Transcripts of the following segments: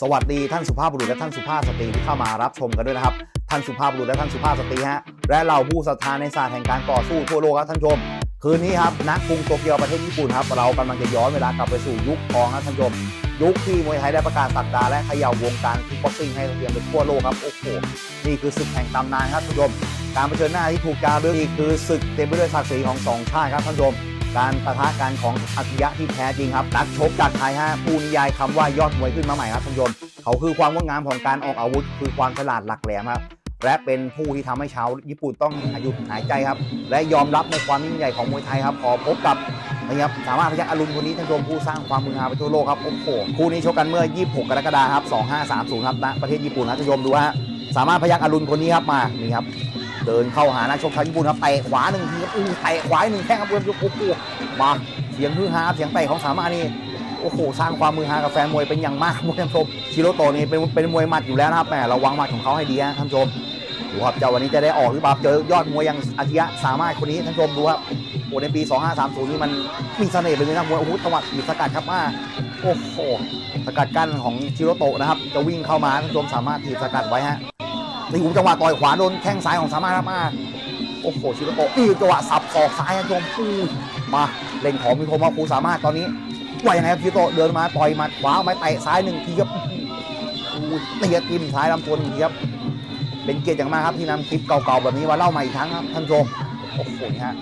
สวัสดีท่านสุภาพบุรุษและท่านสุภาพสตรีที่เข้ามารับชมกันด้วยนะครับ ท่านสุภาพบุรุษและท่านสุภาพสตรีฮะและเราผู้ศรัทธาในศาสตร์แห่งการต่อสู้ทั่วโลกครับท่านชม คืนนี้ครับนักกรุงโตเกียวประเทศญี่ปุ่นครับเรากำลังจะย้อนเวลากลับไปสู่ยุคทองครับท่านชม ยุคที่มวยไทยได้ประกาศสักดาและเขย่าวงการคิกบ็อกซิ่งให้เรียนไปทั่วโลกครับโอ้โหนี่คือศึกแห่งตำนานครับท่านชม การเผชิญหน้าที่ถูกจารึกนี่คือศึกเต็มไปด้วยศักดิ์ศรีของสองชาติครับท่านชม การปะทะกันของอัจฉริยะที่แท้จริงครับนักชกจากไทยฮะผู้นิยายคำว่ายอดมวยขึ้นมาใหม่ครับท่านผู้ชมเขาคือความงดงามของการออกอาวุธ คือความฉลาดหลักแหลมครับและเป็นผู้ที่ทำให้ชาวญี่ปุ่นต้องหยุดหายใจครับ และยอมรับในความยิ่งใหญ่ของมวยไทยครับขอพบกับนะครับสามารถพยักอรุณคนนี้ท่านผู้ชมผู้สร้างความมือฮาไปทั่วโลกครับโอ้โหคู่นี้ชกกันเมื่อ 26 กรกฎาคมครับ2530ครับณประเทศญี่ปุ่นนะท่านผู้ชมดูฮะสามารถพยักอรุณคนนี้ครับมานี่ครับ เดินเข้าหานักชกชาวญี่ปุ่นครับเตะขวาหนึ่งทีครับอู้เตะขวาหนึ่งแข้งครับเพื่อนโอ้โหมาเสียงฮือฮาเสียงเตะของสามานี่โอ้โหสร้างความมือฮากับแฟนมวยเป็นอย่างมากท่านผู้ชมชิโรโตนี่เป็นเป็นมวยหมัดอยู่แล้วนะครับแหมระวังหมัดของเขาให้ดีนะท่านผู้ชมดูครับเจ้าวันนี้จะได้ออกหรือเปล่าเจอยอดมวยอย่างอาชิยะสามารถคนนี้ท่านผู้ชมดูครับโอ้ในปี 2530 นี่มันมีเสน่ห์เป็นนะมวยโอ้โหจังหวะถีบสกัดครับมาโอ้โหสกัดกั้นของชิโรโตะนะครับ จะวิ่งเข้ามาท่านผู้ชมสามารถถีบสกัดไว้ฮะ นี่หูจังหวะต่อยขวาโดนแข้งซ้ายของสามารถมาโอ้โหชิโรโตะนี่จังหวะสับศอกซ้ายท่านชมอู้มาเล่งของมีคมว่าครูสามารถตอนนี้ว่ายังไงครับชิโตเดินมาต่อยมัดขวาไม้เตะซ้ายหนึ่งทีครับอู้เตะทิมซ้ายลำตัวหนึ่งทีครับเป็นเกียรติอย่างมากครับที่นำคลิปเก่าๆแบบนี้มาเล่าใหม่อีกครั้งครับท่านชมโอ้โหนะฮะ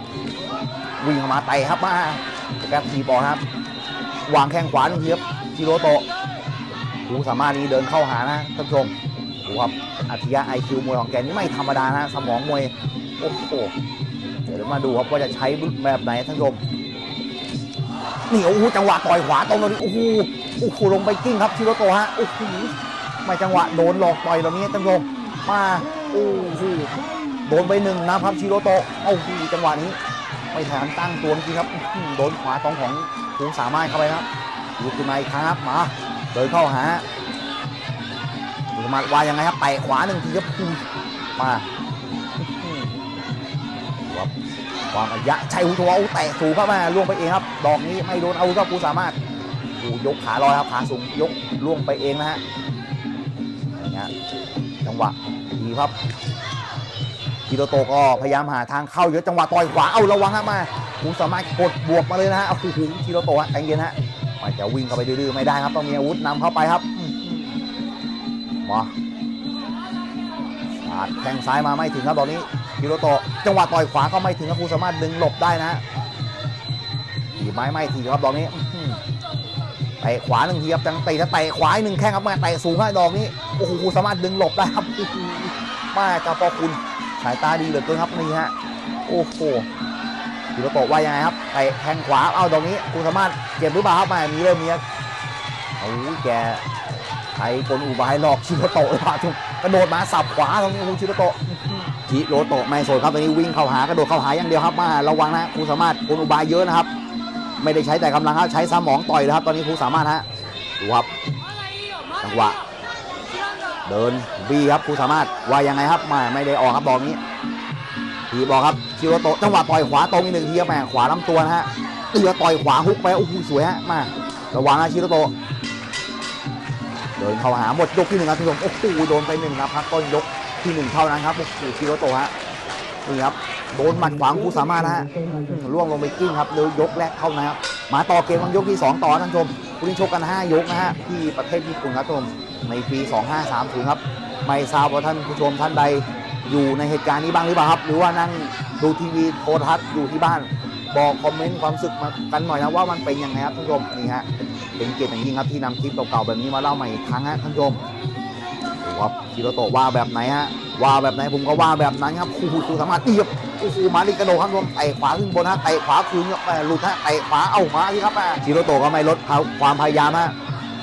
วิ่งเข้ามาเตะครับมาแกทีบอลครับวางแข้งขวาหนึ่งทีครับชิโรโตะโอ้สามารถนี้เดินเข้าหานะท่านชม ครับอัจฉริยะไอคิวมวยของแกนี่ไม่ธรรมดานะสมองมวยโอ้โหเดี๋ยวมาดูครับว่าจะใช้แบบไหนท่านผู้ชมนี่โอ้โหจังหวะต่อยขวาตรงนี้โอ้โหโอ้โหลงไปกิ้งครับชิโรโตะฮะโอ้โหไม่จังหวะโดนหลอกต่อยตรงนี้ท่านผู้ชมมาโอ้โหโดนไปหนึ่งนะครับชิโรโตะโอ้โหจังหวะนี้ไม่แถมตั้งตัวจริงครับโดนขวาตรงของภูสามารถเข้าไปครับลุกขึ้นมาอีกครั้งครับมาเดินเข้าหา ภูสมาวายังไงครับเตะขวาหนึ่งทีครับมาครับความอัยะชัยหุทวเอาแตะสูงเข้ามาล่วงไปเองครับ ดอกนี้ไม่โดนเอาก็กูสามารถกูยกขาลอยครับขาสูงยกล่วงไปเองนะฮะนี่ฮะจังหวะดีครับกิโรโตก็พยายามหาทางเข้าเยอะจังหวะต่อยขวาเอาระวังครับมากูสามารถกดบวกมาเลยนะฮะเอาหูกิโรโตะฮะใจเย็นฮะมันจะวิ่งเข้าไปดื้อๆไม่ได้ครับต้องมีอาวุธนำเข้าไปครับ มาสาดแข้งซ้ายมาไม่ถึงครับตอนนี้ฮิโรโตะจังหวะต่อยขวาก็ไม่ถึงครับครูสามารถดึงหลบได้นะทีไม้ไม่ทีครับดอกนี้เตะขวาหนึ่งทีครับจังเตะจะเตะขวาหนึ่งแข้งครับม่เตะสูงครับดอกนี้โอ้โหครูสามารถดึงหลบได้ครับโอ้โหแม่กระปอคุณสายตาดีเหลือเกินครับนี่ฮะโอ้โหฮิโรโตะว่ายังไงครับเตะแข้งขวาเอาดอกนี้ครูสามารถเจ็บหรือเปล่าครับม่มีเริ่มมีโอ้แก ใช้กลอุบายหลอกชิโรโตะเลยว่ะทุกกระโดดมาสับขวาตรงนี้โอ้โหชิโรโตะชิโรโตะไม่โซนครับตอนนี้วิ่งเข้าหากระโดดเข้าหาอย่างเดียวครับมาระวังนะครูสามารถกลอุบายเยอะนะครับ ไม่ได้ใช้แต่กำลังครับใช้สมองต่อยนะครับ ตอนนี้ครูสามารถฮะดูครับจังหวะเดินบีครับครูสามารถว่ายังไงครับมาไม่ได้ออกครับดอกนี้ทีบอกครับชิโรโตะจังหวะต่อยขวาตรงอีกหนึ่งทีครับแหมขวาลำตัวนะฮะเตือต่อยขวาฮุกไปโอ้โหสวยฮะมาระวังนะชิโรโตะ ดินเข้าหาหมดยกที่หนึ่งครับทุกคนโอ้โหโดนไปหนึ่งนะพักต้นยกที่หนึ่งเท่านั้นครับโอ้โหชิโรโตะฮะนี่ครับโดนหมัดขวางคูสามารถนะฮะล่วงลงไปกิ้งครับเร็วยกแรกเข้านะครับมาต่อเกมวันยกที่ 2 ต่อท่านผู้ชมคุณชกกัน 5 ยกนะฮะที่ประเทศญี่ปุ่นครับท่านผู้ชมในปี 2530 ครับ ไม่ทราบว่าท่านผู้ชมท่านใดอยู่ในเหตุการณ์นี้บ้างหรือเปล่าครับ หรือว่านั่งดูทีวีโทรทัศน์อยู่ที่บ้าน บอกคอมเมนต์ความรู้สึกมากันหน่อยนะว่ามันเป็นยังไงครับท่านผู้ชมนี่ฮะเป็นเกียรติอย่างยิ่งครับที่นำคลิปเก่าๆแบบนี้มาเล่าใหม่อีกครั้งฮะท่านผู้ชมว่าคิโรโตะว่าแบบไหนฮะว่าแบบไหนผมก็ว่าแบบนั้นครับครูครูสามารถเอียบโอ้โหมาดิกระโดดครับรวมเตะขวาขึ้นบนฮะเตะขวาคืนเนี่ยแม่หลุดฮะเตะขวาเอามาที่ครับแม่คิโรโตะก็ไม่ลดความพยายามฮะ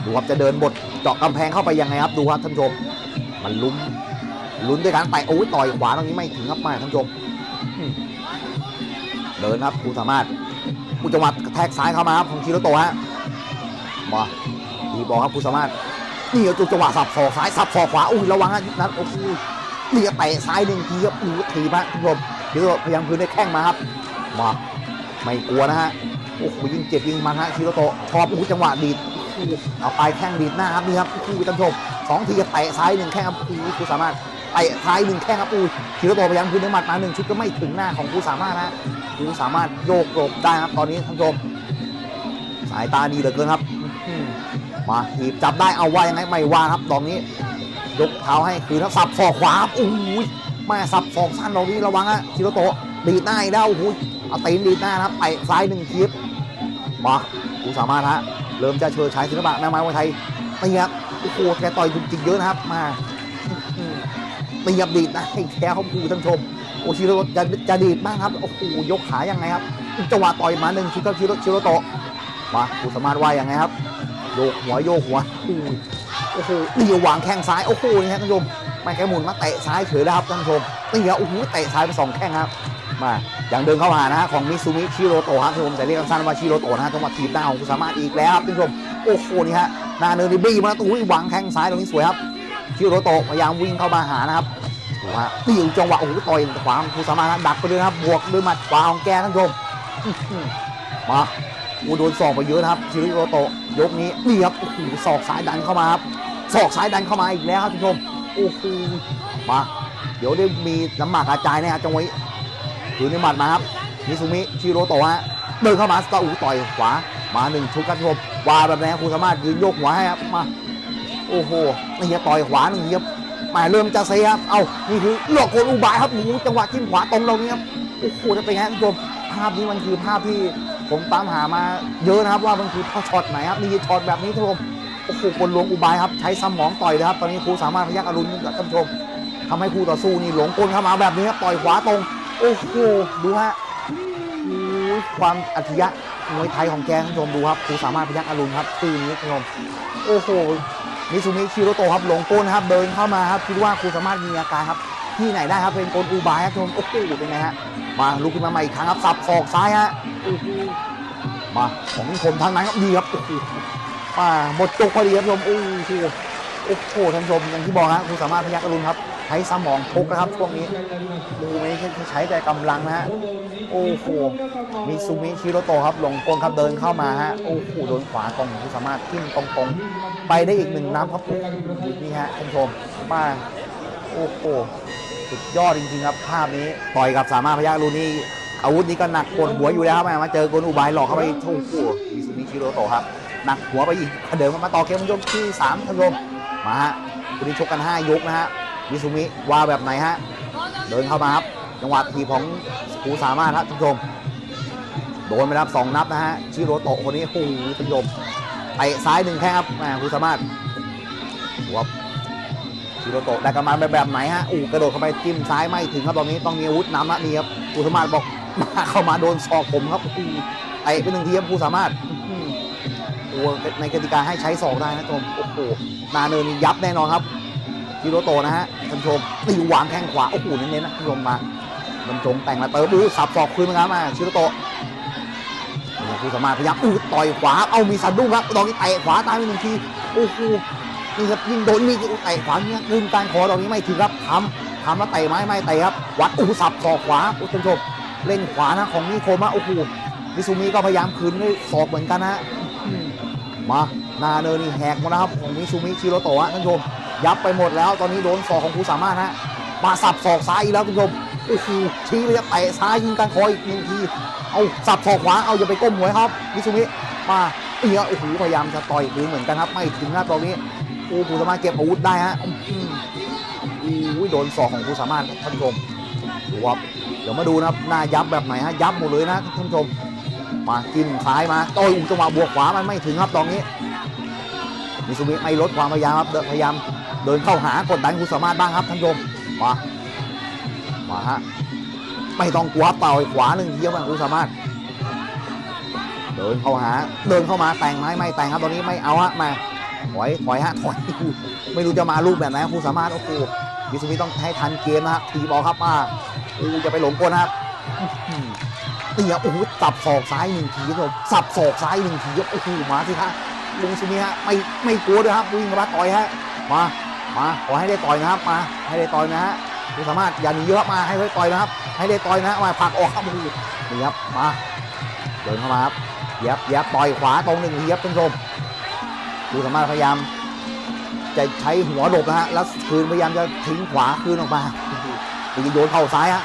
ดูครับจะเดินบทเจาะกำแพงเข้าไปยังไงครับดูครับท่านผู้ชมมันลุ้มลุ้นด้วยการเตะโอ้ยต่อยขวาตรงนี้ไม่ถึงครับแม่ท่านผู้ชม เดินครับครูสามารถอุจังหวัดแทกซ้ายเข้ามาครับของคิโรโตะฮะมาดีบอลครับครูสามารถนี่จุดจังหวะสับศอกซ้ายสับศอกขวาอุ้ยระวังนะนั้นโอ้โหนี่ก็เตะซ้ายหนึ่งทีครับอู้ถีบฮะทุกคนเดี๋ยวพยายามพื้นได้แข้งมาครับมาไม่กลัวนะฮะโอ้โหยิงเจ็บยิงมันฮะชิโรโตะชอบอู้จังหวะดีดโอ้โหโหเอาไปแข้งดีดหน้าครับนี่ครับโอ้โหท่านผู้ชมสองทีเตะซ้ายหนึ่งแข้งครับโอ้กูสามารถ เตะซ้ายหนึ่งแข้งครับอุ้ยคิโรโตะพยายามคืนด้วยหมัดมาหนึ่งชุดก็ไม่ถึงหน้าของครูสามารถนะครูสามารถโยกหลบได้ครับตอนนี้ท่านผู้ชมสายตาดีเหลือเกินครับมาถีบจับได้เอาว่ายังไงไม่ว่าครับตอนนี้ยกเท้าให้คืนแล้วสับศอกขวาครับโอ้ยแม่สับศอกสั้นตรงนี้ระวังอะคิโรโตะดีหน้าอีกแล้วโอ้โหเอาตีนดีหน้านะครับไปซ้ายหนึ่งทีบมากูสามารถฮะเริ่มจะเชิดฉายศิลปะแม่ไม้มวยไทยตีครับโอ้โหแกต่อยจุกจิกเยอะนะครับ มา ตีครับดีดน้าให้แค่เขาคูท่านชมโอชิโรโตะจะจะดีดบ้างครับโอ้โหยกขายังไงครับจังหวะต่อยมาหนึ่งชิโรชิโรชิโรโตะมากูสามารถว่ายังไงครับโยกหัวโยกหัวโอ้โหนี่วางแข้งซ้ายโอ้โหนี่ครับท่านผู้ชมไม่แค่หมุนมาเตะซ้ายเฉยแล้วครับท่านผู้ชมนี่ครับโอ้โหเตะซ้ายไปสองแข้งครับมาอย่างเดินเข้าหานะฮะของมิซูมิชิโรโตะครับท่านผู้ชมแต่เรียกสั้นว่าชิโรโตะนะฮะจังหวะทีบหน้าของคุณสามารถอีกแล้วครับท่านผู้ชมโอ้โหนี่ฮะหน้าเนินดิบี้มาแล้วตุ้วางแข้งซ้ายตรงนี้สวยครับ ชิโรโตะพยายามวิ่งเข้ามาหานะครับดูฮะนี่จังหวะโอ้โหต่อยขวาของคุณสามารถนะดักไปเลยนะครับบวกด้วยหมัดขวาของแกท่านผู้ชมมาอูโดนศอกไปเยอะนะครับชิโรโตะยกนี้นี่ครับโอ้โหศอกซ้ายดันเข้ามาครับศอกซ้ายดันเข้ามาอีกแล้วครับท่านผู้ชมโอ้โหมาเดี๋ยวได้มีน้ำหมากกระจายน่ครับจังหวะถือในหมัดมาครับมิซุมิชิโรโตะฮะเดินเข้ามาสตาอูต่อยขวามาหนึ่งชุดครับท่านชมวาแบบนี้ครับคุณสามารถยืนโยกหัวให้ครับมา โอ้โหนี่ครับต่อยขวาหนึ่งทีครับมาเริ่มจะเซครับ เอานี่คือเลือกโกลอุบายครับโอ้โหจังหวะจิ้มขวาตรงเรานี้ครับ โอ้โหจะเป็นไงท่านผู้ชม ภาพนี้มันคือภาพที่ผมตามหามาเยอะนะครับว่ามันคือช็อตไหนครับนี่คือช็อตแบบนี้ท่านผู้ชม โอ้โหกลลวงอุบายครับ ใช้สมองต่อยนะครับ ตอนนี้ครูสามารถพยักอรุณกับท่านผู้ชมทำให้ครูต่อสู้นี่หลงกลเข้ามาแบบนี้ครับ ต่อยขวาตรง โอ้โห ดูฮะโอ้ยความอัจฉริยะมวยไทยของแกท่านผู้ชมดูครับครูสามารถพยักอรุณครับชื่อนี้ท่านผู้ชม โอ้โห มิซูมิชิโรโตะครับหลงกลครับเดินเข้ามาครับคิดว่าครูสามารถมีอาการครับที่ไหนได้ครับเป็นกลอุบายครับทุกคนโอ้โหเป็นไงฮะมาลุกขึ้นมาใหม่อีกครั้งครับสับศอกซ้ายฮะมาของคมทางนั้นครับดีครับมาหมดจกพอดีครับผู้ชมโอ้โหโอ้โหท่านชมอย่างที่บอกฮะครูสามารถพยักกรุณครับ ช้สมองชกนะครับช่วงนี้ดูไม่ใช่ใช้แต่กำลังนะฮะโอ้โหมีซูมิชิโรโตครับหลงกลครับเดินเข้ามาฮะโอ้โหโดนขวาตรงคุณสามารถทิ้งตรงๆ ไปได้อีกหนึ่งน้ำครับโอ้โหนี่ฮะท่านชมมาโอ้โหสุดยอดจริงๆครับภาพนี้ต่อยกับสามารถพยักรุณนี่อาวุธนี้ก็หนักปวดหัวอยู่แล้วครับมาเจอกลอุบายหลอกเข้าไปโอ้โหมีซูมิชิโรโตครับหนักหัวไปอีกเดินมาต่อเกมยกที่3ท่านชมมาฮะวันนี้ชกกัน 5 ยกนะฮะ มิซุมิว่าแบบไหนฮะ เดินเข้ามาครับ จังหวะทีของครูสามารถครับท่านผู้ชม โดนไปรับสองนับนะฮะ ชิโรโตะคนนี้โอ้โหท่านผู้ชมเตะซ้ายหนึ่งแข้งครับแหมครูสามารถหัวชิโรโตะได้กำมาแบบแบบไหนฮะอู้กระโดดเข้าไปจิ้มซ้ายไม่ถึงครับตอนนี้ต้องมีอาวุธนำละนี่ครับครูสามารถบอกมาเข้ามาโดนศอกผมครับโอ้หเตะไปหนึ่งทีครับครูสามารถหือโอ้ในกติกาให้ใช้สองได้นะชมโอ้โหนาเนินนี่ยับแน่นอนครับ จิโรโตนะฮะท่านชมตีวางแข้งขวาโอ้โหเน้นๆนะท่านชมมาบรรจงแต่งมาเติมดูสับศอกคืนมาครับมาชิโรโต้ผู้สามารถพยายามอู้ต่อยขวาเอามีสะดุ้งครับดอกนี้เตะขวาตามไปหนึ่งทีโอ้โหนี่ครับยิงโดนมีเตะขวาเนี่ยลืมการขอดอกนี้ไม่ถึงครับทำทำแล้วเตะไม้ไม่เตะครับวัดอู้สับศอกขวาโอ้ท่านชมเล่นขวานะของนิโคมะโอ้โหมิซูมิก็พยายามคืนด้วยศอกเหมือนกันนะฮะมานาเนินนี่แหกหมดแล้วครับของมิซูมิชิโรโตะท่านชม ยับไปหมดแล้ว ตอนนี้โดนศอกของครูสามารถฮะมาสับศอกซ้ายอีกแล้วท่านผู้ชมโอ้โหชี้เลยครับเตะซ้ายยิงกลางคออีกหนึ่งทีเอาสับศอกขวาเอาอย่าไปก้มหัวครับมิซูมิมาเอียโอ้โหพยายามจะต่อยคืนเหมือนกันครับ ไม่ถึงนะตอนนี้โอ้ครูสามารถเก็บอาวุธได้ฮะอืมโอ้โดนศอกของครูสามารถครับท่านผู้ชมดูครับเดี๋ยวมาดูนะครับหน้ายับแบบไหนฮะยับหมดเลยนะท่านผู้ชมมาจิ้มซ้ายมาโอ้ยจังหวะบวกขวามันไม่ถึงครับตอนนี้มิซูมิไม่ลดความพยายามครับเดินพยายาม เดินเข้าหากดดันคุณสามารถบ้างครับท่านผู้ชมมามาฮะไม่ต้องกลัวเป่าขวาหนึ่งทีครับคุณสามารถ เดินเข้าหา เดินเข้ามาแต่งไหมไม่แต่งครับตอนนี้ไม่เอาฮะมาถอยถอยฮะถอยไม่รู้จะมารูปแบบไหนคุณสามารถโอ้โหมิซูมิต้องให้ทันเกมนะฮะทีบอลครับมาอ้จะไปหลงกลนะครับเตียโอ้โหสับศอกซ้ายหนึ่งทีครับสับศอกซ้ายหนึ่งทีครับโอ้โหมาสิฮะลุงชิมิฮะไม่ไม่กลัวด้วยครับวิ่งมาต่อยฮะมา มาขอให้ได้ต่อยนะครับมาให้ได้ต่อยนะฮะคุณสามารถอย่าหนีเยอะมาให้ได้ต่อยนะครับ ให้ได้ต่อยนะมาผลักออกครับโอ้โหนี่ครับมาเดินเข้ามาครับเย็บเย็บต่อยขวาตรงหนึ่งทีครับท่านผู้ชมดูสามารถพยายามจะใช้หัวหลบนะฮะแล้วคืนพยายามจะทิ้งขวาคืนออกมาตีโยนเข่าซ้ายฮะ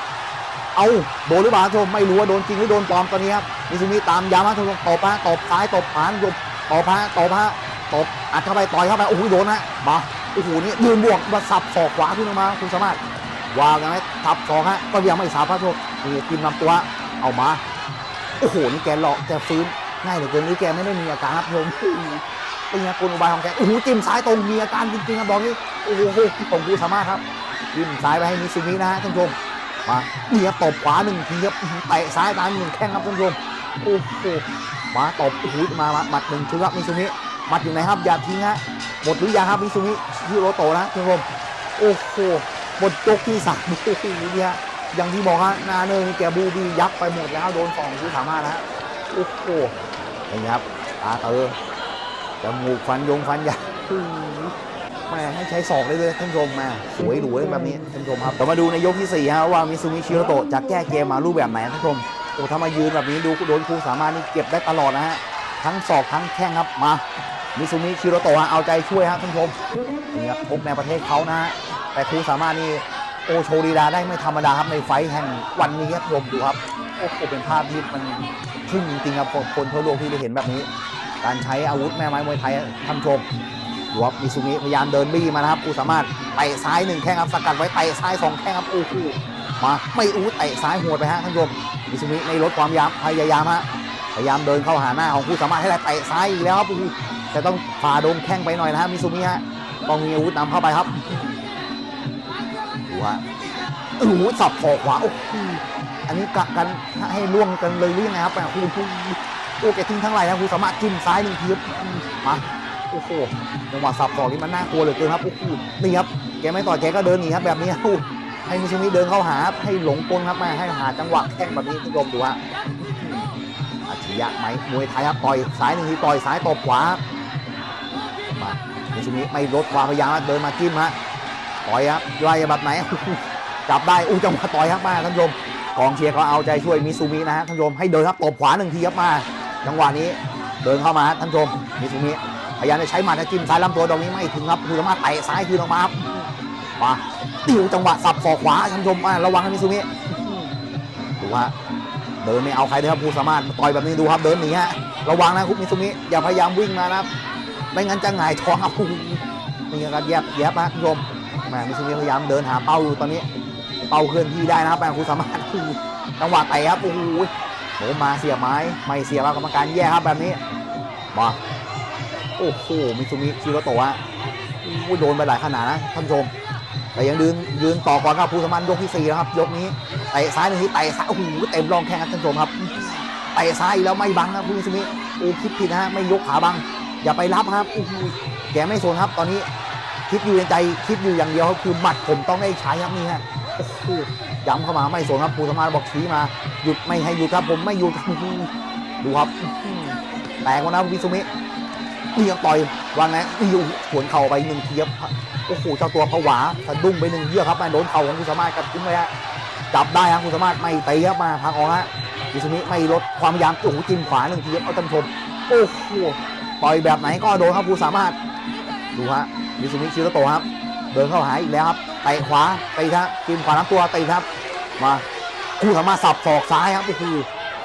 เอาโดนหรือเปล่าท่านผู้ชมไม่รู้ว่าโดนจริงหรือโดนปลอมตอนนี้ครับมิซูมิตามยามาท่านผู้ชมตบฮะตบซ้ายตบขวาท่านผู้ชมตบฮะตบฮะตบอัดเข้าไปต่อยเข้าไปโอ้โหโดนฮะมา อ้โหนี่ยืนบวกมาสับศอกขวาขึ้นออกมา คุณสามารถวางกันไหมทับศอกฮะก็ยังไม่สับพระโชคนี่กินลำตัวเอามาโอ้โหนี่แกหลอกแกฟื้นง่ายเหลือเกินนี่แกไม่ได้มีอาการครับท่านผู้ชมเป็นไงกลอุบายของแกโอ้โหจิ้มซ้ายตรงมีอาการจริงๆครับบอกนี้โอ้โหของกูสามารถครับจิ้มซ้ายไปให้มิซูมินะฮะท่านผู้ชมมานี่ครับตบขวาหนึ่งทีครับเตะซ้ายตามหนึ่งแข้งครับท่านผู้ชมโอ้โหมาตบโอ้โหมามาหมัดหนึ่งทีครับมิซูมิหมัดอยู่ไหนครับอย่าทิ้งฮะ หมดหรือยังครับมิซูมิฮิโรโตะนะท่านผู้ชมโอ้โหหมดยกที่สามโอ้โหนี่ฮะอย่างที่บอกฮะนาเนินแกบูบียับไปหมดแล้วโดนสองกูสามารถนะฮะโอ้โหเป็นไงครับตาเตอจมูกฟันยงฟันยางแม่ให้ใช้ศอกได้เลยท่านผู้ชมแม่สวยหรูเลยแบบนี้ท่านผู้ชมครับเรามาดูในยกที่4ฮะว่ามิซูมิชิโรโตะจะแก้เกมมารูปแบบไหนท่านผู้ชมโอ้ถ้ามายืนแบบนี้ดูโดนครูสามารถนี่เก็บได้ตลอดนะฮะทั้งศอกทั้งแข้งครับมา มิซูมิชิโรโตะเอาใจช่วยฮะท่านผู้ชมนี่ครับพบในประเทศเขานะฮะแต่ครูสามารถนี่โอโชว์ลีลาได้ไม่ธรรมดาครับในไฟแห่งวันนี้ครับท่านผู้ชมดูครับโอ้โหเป็นภาพที่มันทึ่งจริงๆครับคนทั่วโลกที่ได้เห็นแบบนี้ การใช้อาวุธแม่ไม้มวยไทยท่านผู้ชมดูครับมิซูมิพยายามเดินบี้มานะครับกูสามารถเตะซ้ายหนึ่งแข้งครับสกัดไว้เตะซ้ายสองแข้งครับโอ้โหมาไม่อู้เตะซ้ายหัวไปฮะท่านผู้ชมมิซูมิในลดความยามพยายามฮะพยายามเดินเข้าหาหน้าของกูสามารถให้ได้เตะซ้ายอีกแล้วครับ โอ้โหแต่ต้องฝ่าโดนแข้งไปหน่อยนะฮะมิซูมิฮะต้องมีอาวุธนำเข้าไปครับดูฮะโอ้โหสับคอขวาโอ้โหอันนี้กะกันให้ล่วงกันเลยหรือยังไงครับโอ้โหโอ้แกทิ้งทั้งไหลนะครูสามารถจิ้มซ้ายหนึ่งทีมาโอ้โหจังหวะสับสอกนี่มันน่ากลัวเหลือเกินครับโอ้โหนี่ครับแกไม่ต่อยแกก็เดินหนีครับแบบนี้ครับให้มิซูมิเดินเข้าหาให้หลงกลครับมาให้หาจังหวะแข้งแบบนี้คุณผู้ชมดูฮะอาชิยะไหมมวยไทยครับต่อยซ้ายหนึ่งทีต่อยซ้ายตบขวา ครับมามิซูมิไม่ลดความพยายามเดินมาจิ้มฮะต่อยครับไล่แบบไหนจับได้อู้จังหวะต่อยครับมาท่านผู้ชมกองเชียร์ก็เอาใจช่วยมิซูมินะฮะท่านผู้ชมให้เดินครับตบขวาหนึ่งทีครับมาจังหวะนี้เดินเข้ามาท่านผู้ชมมิซูมิพยายามจะใช้หมัดนะจิ้มซ้ายลำตัวตรงนี้ไม่ถึงครับคือสามารถเตะซ้ายคืออกมาครับมาติวจังหวะสับศอกขวาท่านผู้ชมระวังนะมิซูมิดูฮะเดินไม่เอาใครเลยครับผู้สามารถต่อยแบบนี้ดูครับเดินหนีฮะระวังนะคุณมิซูมิอย่าพยายามวิ่งมานะครับ ไม่งั้นจะหงายท้องเอานี่ครับแยบแยบนะท่านผู้ชมแหมมิซูมิพยายามเดินหาเป้าอยู่ตอนนี้ เป้าเคลื่อนที่ได้นะครับแปลคุณสามารถจังหวะเตะครับโอ้โหโหมมาเสียไม้ไม่เสียบครับกรรมการแย่ครับแบบนี้มาโอ้โหมิซูมิชิโรโตะฮะโอ้โหโดนไปหลายขนาดนะท่านผู้ชม แต่ยังยืนยืนต่อก่อนครับผู้สมานยกที่สี่แล้วครับ ยกนี้เตะซ้ายหนึ่งทีเตะซ้ายโอ้โหเต็มรองแข้งครับท่านผู้ชมครับเตะซ้ายแล้วไม่บังนะผู้มิซูมิโอ้คิดผิดนะฮะไม่ยกขาบัง อย่าไปรับครับแกไม่สนครับ ตอนนี้คิดอยู่ในใจคิดอยู่อย่างเดียวครับคือหมัดผมต้องได้ใช้ครับนี่ฮะโอ้โหย้ำเข้ามาไม่สนครับภูสมาบอกชี้มา หยุดไม่ให้หยุดครับ ผมไม่หยุดดูครับแตกวันนะวิซุมินี่ยังต่อยวางไงนี่อยู่สวนเข่าไปหนึ่งเทีครับโอ้โหเจ้าตัวผวาสะดุ้งไปหนึ่งเยื่อครับมาโดนเข่าของภูสมานกระทุ้งไว้ฮะจับได้ครับภูสมานไม่ตีครับมาพักออกฮะวิซุมิไม่ลดความยามโอ้โหจิ้มขวาหนึ่งเทีครับเอาท่านชมโอ้โห ต่อยแบบไหนก็โดนครับภูสามารถ ดูฮะวิซุมิชิโรโตะครับ เดินเข้าหาอีกแล้วครับเตะขวาตีครับจิ้มขวาน้ำตัวตีครับ มาคู่สามารถสับศอกซ้ายครับโอ้โห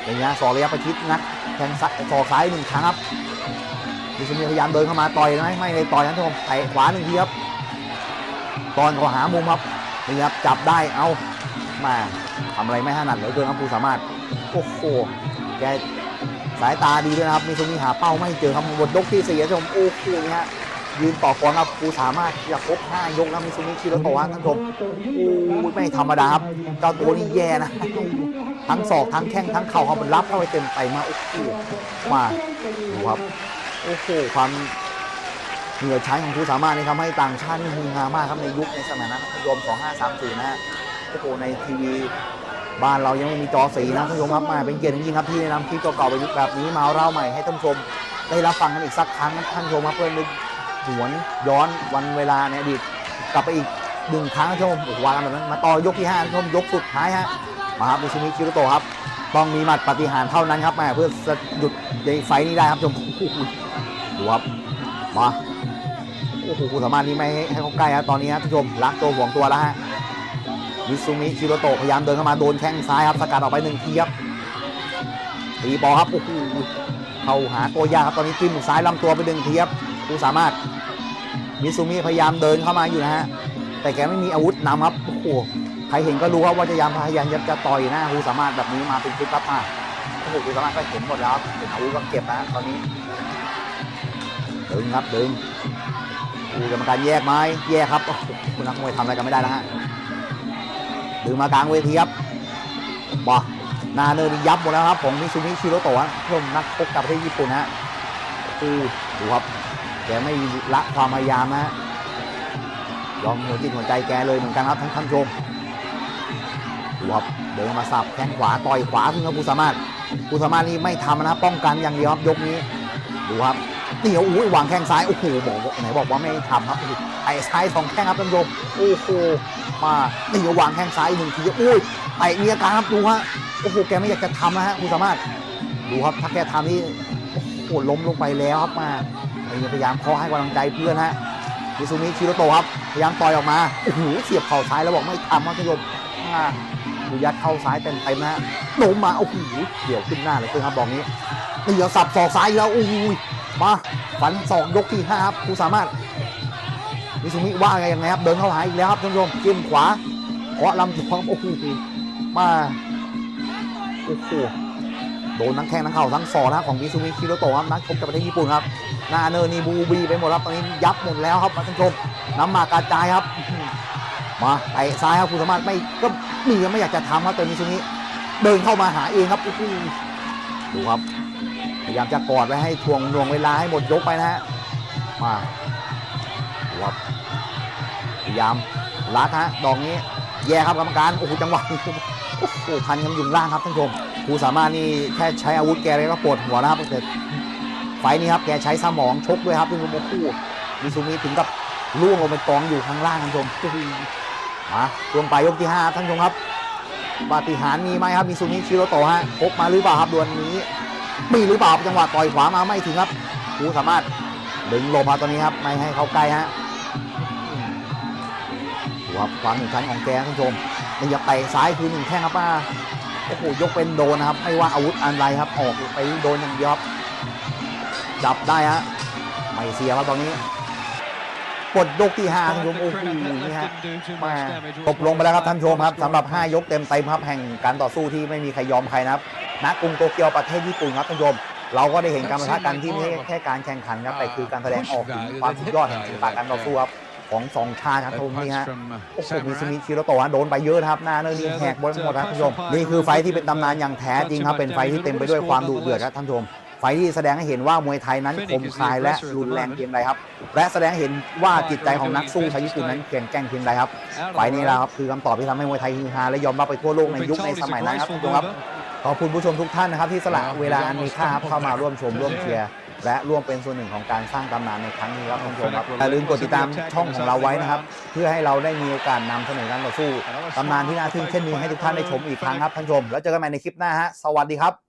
อย่างเงี้ยศอกระยะประชิดงัดแทงศอกซ้ายหนึ่งครั้งครับดิฉันพยายามเดินเข้ามาต่อยไหมไม่เลยต่อยนะท่านเตะขวาหนึ่งทีครับตอนเขาหามุมครับนี่ครับจับได้เอามาทำอะไรไม่ถนัดเหลือเกินครับผู้สามารถโอ้โหแก สายตาดีด้วยนะครับมีตรงนี้หาเป้าไม่เจอครับบนยกที่สี่ท่านผู้ชมโอ้โหเนี่ยฮะยืนต่อกรครับครูสามารถจะครบ5ยกนะมิซูมิชิโรโตะท่านผู้ชมโอ้ยไม่ธรรมดาครับเจ้าตัวนี้แย่นะ ทั้งศอกทั้งแข้งทั้งเข่าเขามันรับเข้าไปเต็มไปมาโอ้โหมาดูครับโอ้โหความเหนือใช้ของครูสามารถนี่ทำให้ต่างชาตินี่ฮือฮามากครับในยุคในสมัยนั้นรวม2530นะฮะโอ้โหในทีวี บ้านเรายังไม่มีจอสีนะท่านผู้ชมครับมาเป็นเกียรติจริงๆครับที่ได้นำคลิปเก่าๆไปแบบนี้มาเล่าใหม่ให้ท่านผู้ชมได้รับฟังกันอีกสักครั้งท่านผู้ชมครับเพื่อนึกหวนย้อนวันเวลาในอดีตกลับไปอีกหนึ่งครั้งท่านผู้ชมโอ้โหวางกันแบบนั้นมาต่อยกที่ห้าท่านผู้ชมยกสุดท้ายฮะมาครับมิชิมิคิโรโตะครับต้องมีหมัดปฏิหารเท่านั้นครับแม่เพื่อจะหยุดในไฟนี้ได้ครับท่านชมดูครับมาโอ้โหสามารถนี่ไม่ให้ให้เขาใกล้ครับตอนนี้ครับท่านผู้ชมรักตัวห่วงตัวแล้วฮะ มิซูมิชิโรโตะพยายามเดินเข้ามาโดนแข้งซ้ายครับสกัดออกไปหนึ่งทีครับตีบอลครับโอ้โหเข้าหาตัวยาครับตอนนี้จิ้มซ้ายลำตัวไปหนึ่งทีครับคุณสามารถมิซูมิพยายามเดินเข้ามาอยู่นะฮะแต่แกไม่มีอาวุธนำครับโอ้โหใครเห็นก็รู้ครับว่าจะยามพยายามจะต่อยหน้าคุณสามารถแบบนี้มาเป็นชุดครับมาโอ้โหคุณสามารถก็เห็นหมดแล้วเห็นอาวุธก็เก็บนะตอนนี้ดึงครับดึงดูกรรมการแยกไหมแยกครับคุณนักมวยทำอะไรกันไม่ได้แล้วฮะ ดึงมากลางเวทีครับบอนาเนินนี่ยับหมดแล้วครับของมิซูมิชิโรโตะฮะชมนักชกกประเทศญี่ปุ่นฮะคือดูครับแกไม่ละความพยายามนะฮะยอมหัวจิตหัวใจแกเลยเหมือนกันครับท่านท่านชมดูครับเดินมาสับแข้งขวาต่อยขวาขึ้นครับผู้สามารถผู้สามารถนี่ไม่ทำนะป้องกันอย่างเดียวครับยกนี้ดูครับ เดี๋ยวอุ้ยวางแข้งซ้ายโอ้โหบอกว่าไหนบอกว่าไม่ทำครับไอ้ซ้ายสองแข้งครับท่านผู้ชมโอ้โหมาเดี๋ยววางแข้งซ้ายหนึ่งทีอุ้ยไอ้มีอาการครับดูฮะโอ้โหแกไม่อยากจะทำนะฮะคุณสามารถดูครับถ้าแกทำนี่โอ้โหล้มลงไปแล้วครับมาพยายามเคาะให้กำลังใจเพื่อนฮะมิซูมิชิโรโตะครับพยายามต่อยออกมาโอ้โหเสียบเข่าซ้ายแล้วบอกไม่ทำครับท่านผู้ชมมาดูยัดเข้าซ้ายเต็มเต็มนะฮะโน้มมาโอ้โหเดี่ยวขึ้นหน้าเลยเพื่อนครับบอกนี้เดี๋ยวสับศอกซ้ายแล้วโอ้โห มาฝันสองยกที่ห้าครับครูสามารถมิซุมิว่าไงยังไงครับ เดินเข้าหาอีกแล้วครับท่านผู้ชมจิ้มขวาเคาะลำตัวครับโอ้โหมาโอ้โหโดนทั้งแข้งทั้งเข่าทั้งศอกนะของมิซุมิคิโรโตะครับนักชกจากประเทศญี่ปุ่นครับหน้าเนินนี่บูบีไปหมดครับตอนนี้ยับหมดแล้วครับท่านผู้ชมน้ำหมากกระจายครับ มาเตะซ้ายครับครูสามารถไม่ก็มีไม่อยากจะทำครับแต่มิซุมิเดินเข้ามาหาเองครับโอ้โหดูครับ พยายามจะกอดไว้ให้ทวงน่วงเวลาให้หมดยกไปนะฮะ มาดูครับพยายามลัดฮะ ดอกนี้แย่ครับกรรมการ โอ้โห จังหวะนี้โอ้โห พันกันอยู่ล่างครับท่านผู้ชมครูสามารถนี่แค่ใช้อาวุธแกเลยก็ปวดหัวนะครับแต่ไฟนี้ครับ แกใช้สมองชกด้วยครับท่านผู้ชมโอ้โหมิซูมิถึงกับล่วงลงไปกองอยู่ข้างล่างท่านผู้ชมมาช่วงปลายยกที่ห้าท่านผู้ชมครับปาฏิหาริย์มีไหมครับมิซูมิชิโรโตะฮะพบมาหรือเปล่าครับดวลนี้ มีหรือเปล่าจังหวะต่อยขวามาไม่ถึงครับกูสามารถดึงลมครับตอนนี้ครับไม่ให้เขาใกล้ฮะดูครับความหนึ่งชั้นของแกท่านผู้ชมนี่อย่าเตะซ้ายคือหนึ่งแข้งครับป้าโอ้โหยกเป็นโดนนะครับ ไม่ว่าอาวุธอะไรครับออกไปโดนอย่างเดียวครับจับได้ฮะไม่เสียครับตอนนี้กดยกที่ห้าท่านผู้ชมโอ้โหนี่ฮะมาจบลงไปแล้วครับท่านผู้ชมครับสำหรับ 5 ยกเต็มเต็มครับแห่งการต่อสู้ที่ไม่มีใครยอมใครนะครับ ณกรุงโตเกียวประเทศญี่ปุ่นครับท่านผู้ชมเราก็ได้เห็นการประทะกันที่ไม่ใช่แค่การแข่งขันครับแต่คือการแสดงออกถึงความสุดยอดแห่งศิลปะการต่อสู้ครับของสองชาติครับท่านผู้ชมนี่ฮะโอ้โหมีสมิชิโรโตะโดนไปเยอะนะครับ หน้าเนื้อนี่แหกบนหมดครับท่านผู้ชมนี่คือไฟท์ที่เป็นตำนานอย่างแท้จริงครับ เป็นไฟท์ที่เต็มไปด้วยความดุเดือดครับท่านผู้ชมไฟท์ที่แสดงให้เห็นว่ามวยไทยนั้นคมคายและรุนแรงเพียงใดครับ และแสดงให้เห็นว่าจิตใจของนักสู้ชาวญี่ปุ่นนั้นแข็งแกร่งเพียงใดครับไฟล์นี้แหละครับคือคำตอบที่ทำให้มวยไทยฮือฮาและยอมรับไปทั่วโลกในยุคในสมัยนั้นครับคุณผู้ชมครับ ขอบคุณผู้ชมทุกท่านนะครับ ที่สละเวลาอันมีค่าครับเข้ามาร่วมชมร่วมเชียร์และร่วมเป็นส่วนหนึ่งของการสร้างตำนานในครั้งนี้ครับคุณผู้ชมครับอย่าลืมกดติดตามช่องของเราไว้นะครับ เพื่อให้เราได้มีโอกาสนำเสนอการต่อสู้ตำนานที่น่าทึ่งเช่นนี้ให้ทุกท่านได้ชมอีกครั้งครับท่านผู้ชมแล้วเจอกันใหม่ในคลิปหน้าฮะสวัสดีครับ